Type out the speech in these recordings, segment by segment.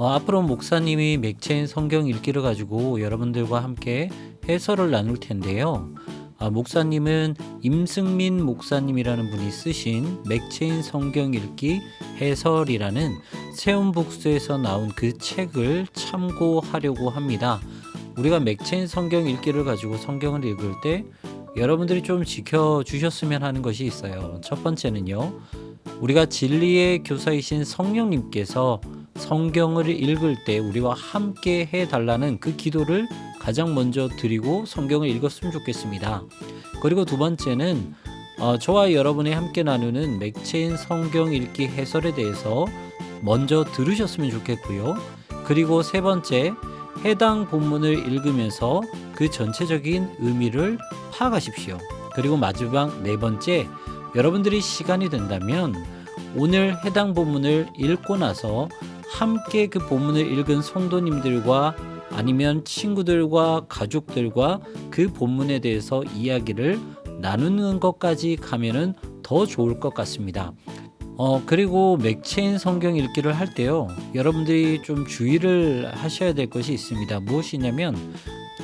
어, 앞으로 목사님이 맥체인 성경 읽기를 가지고 여러분들과 함께 해설을 나눌 텐데요. 아, 목사님은 임승민 목사님이라는 분이 쓰신 맥체인 성경 읽기 해설이라는 세움북스에서 나온 그 책을 참고하려고 합니다. 우리가 맥체인 성경 읽기를 가지고 성경을 읽을 때 여러분들이 좀 지켜주셨으면 하는 것이 있어요. 첫 번째는요. 우리가 진리의 교사이신 성령님께서 성경을 읽을 때 우리와 함께 해달라는 그 기도를 가장 먼저 드리고 성경을 읽었으면 좋겠습니다. 그리고 두 번째는 어, 저와 여러분이 함께 나누는 맥체인 성경 읽기 해설에 대해서 먼저 들으셨으면 좋겠고요. 그리고 세 번째, 해당 본문을 읽으면서 그 전체적인 의미를 파악하십시오. 그리고 마지막 네 번째, 여러분들이 시간이 된다면 오늘 해당 본문을 읽고 나서 함께 그 본문을 읽은 성도님들과 아니면 친구들과 가족들과 그 본문에 대해서 이야기를 나누는 것까지 가면은 더 좋을 것 같습니다. 어, 그리고 맥체인 성경 읽기를 할 때요. 여러분들이 좀 주의를 하셔야 될 것이 있습니다. 무엇이냐면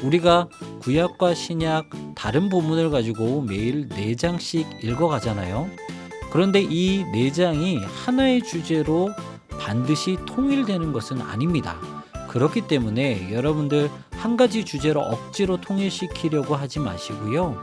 우리가 구약과 신약 다른 본문을 가지고 매일 네 장씩 읽어 가잖아요. 그런데 이네 장이 하나의 주제로 반드시 통일되는 것은 아닙니다. 그렇기 때문에 여러분들 한 가지 주제로 억지로 통일시키려고 하지 마시고요.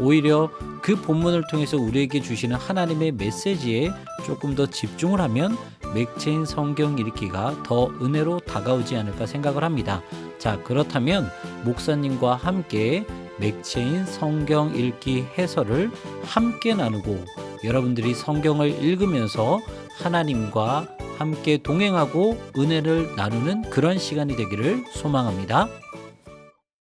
오히려 그 본문을 통해서 우리에게 주시는 하나님의 메시지에 조금 더 집중을 하면 맥체인 성경 읽기가 더 은혜로 다가오지 않을까 생각을 합니다. 자, 그렇다면 목사님과 함께 맥체인 성경 읽기 해설을 함께 나누고 여러분들이 성경을 읽으면서 하나님과 함께 동행하고 은혜를 나누는 그런 시간이 되기를 소망합니다.